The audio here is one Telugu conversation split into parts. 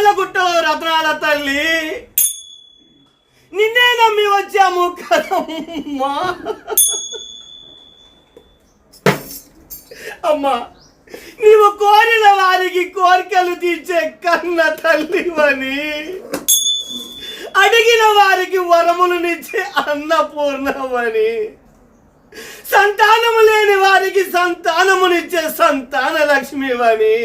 కళ్ళ గుట్టలో రత్నాల తల్లి. నిన్నే నమ్మి వచ్చాము కదమ్మా. అమ్మా నీవు కోరిన వారికి కోరికలు తీర్చే కన్న తల్లివని. అడిగిన వారికి వరములనిచ్చే అన్నపూర్ణమని సంతానము లేని వారికి సంతానమునిచ్చే సంతాన లక్ష్మివని.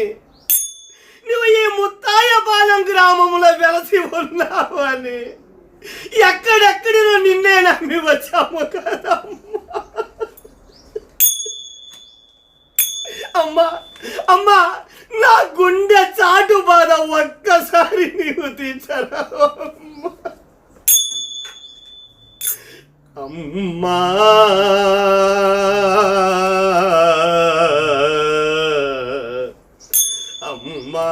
పాలెం వెలసి ఉన్నావు అని. ఎక్కడెక్కడినో నిన్నే నమ్మి వచ్చాము కదా అమ్మా. అమ్మా నా గుండె చాటు బాధ ఒక్కసారి నీవు తీర్చరా అమ్మా. అమ్మా.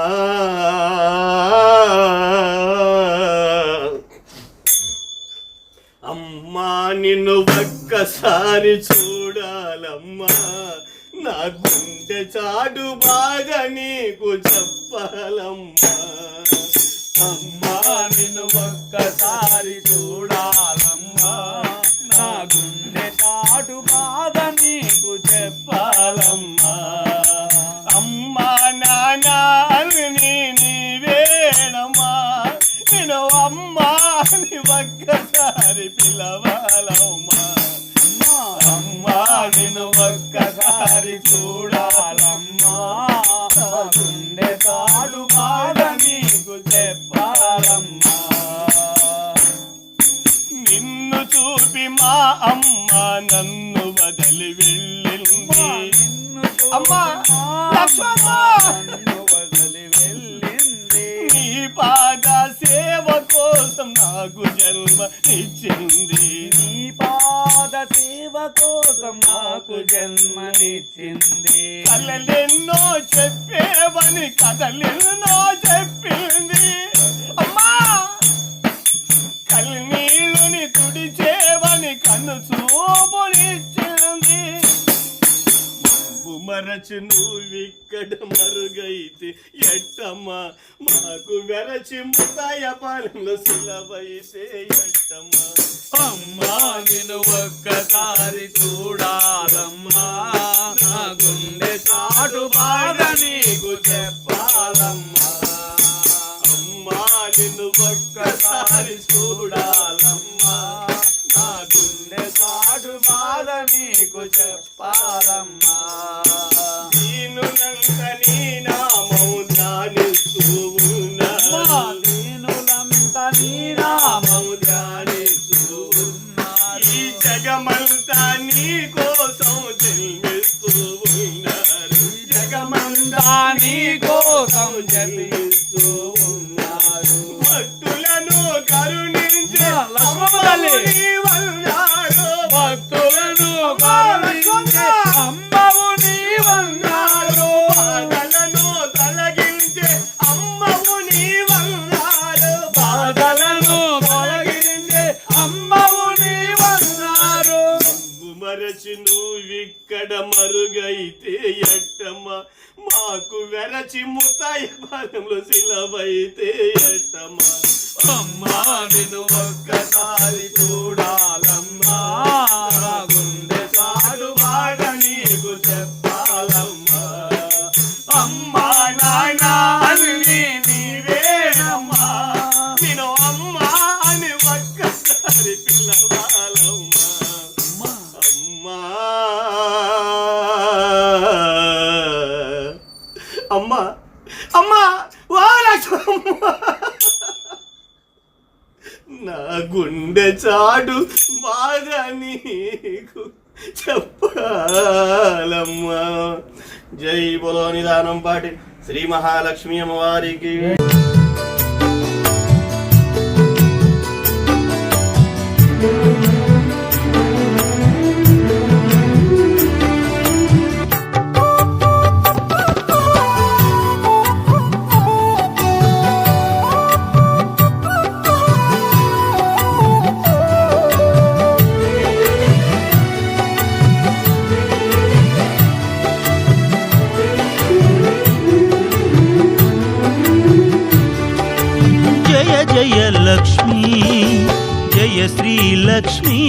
ఒక్కసారి చూడాలమ్మా. నా గుండె చాటు బాగా నీకు చెప్పాలమ్మా. అమ్మా నిన్ను ఒక్కసారి చూడాలమ్మా. నా గుండె చాటు బాధ నీకు చెప్పాలమ్మా. అమ్మా నాని నీవేనమ్మా నేను అమ్మా అని ఒక్కసారి పిలవా. అమ్మా నిన్ను ఒక్కసారి చూడాలమ్మా. గుండె చాటు బాధ నీకు చెప్పాలమ్మా. నిన్ను చూపి మా అమ్మ నన్ను వదిలి వెళ్ళింది. అమ్మా! నన్ను వదిలి వెళ్ళింది. నీ పాద సేవ కోసం నాకు జన్మ ఇచ్చింది నీ పాద సేవ కోసం నాకు జన్మనిచ్చింది. కలలెన్నో చెప్పేవని కథలెన్నో చెప్పింది. అమ్మా! కన్నీళ్ళుని తుడిచేవని కన్ను చూపునిచ్చింది. మరచి నువ్విక్కడ మరుగైతే ఎట్టమ్మా? మాకు వెరచి ముతాయ పాలెంలో సులభైతే ఎట్టమ్మా? అమ్మా! నేను ఒక్కసారి చూడాలమ్మా. నా గుండె చాటు బాధ నీకు చెప్పాలమ్మా. అమ్మా నిన్ను ఒక్కసారి చూడాలమ్మా. నా గుండె చాటు బాధ నీకు చెప్పాలమ్మా. దీనులంత జగమంతా నీ కోసం జన్మిస్తూ ఉన్నారు. జగమంతా నీ కోసం జన్మి మరుగైతే ఎట్టమ్మ మాకు వెరచి ముతాయి పాదంలో సిలవైతే ఎట్టమ్మ అమ్మా నేను ఒక్కసారి చూడాలమ్మా. గుండె చాలు బాధ నీకు చెప్పాలమ్మా. అమ్మా నాయనా అని నీవేనమ్మా. నేను అమ్మా అని ఒక్కసారి పిల్లవాలమ్మా అమ్మా అమ్మా ఓ లక్ష్మమ్మ నా గుండె చాటు బాగా నీకు చెప్పాలమ్మా. జై బలో నిదానం పాటి శ్రీ మహాలక్ష్మి అమ్మవారికి. జయ లక్ష్మీ జయ శ్రీ లక్ష్మీ.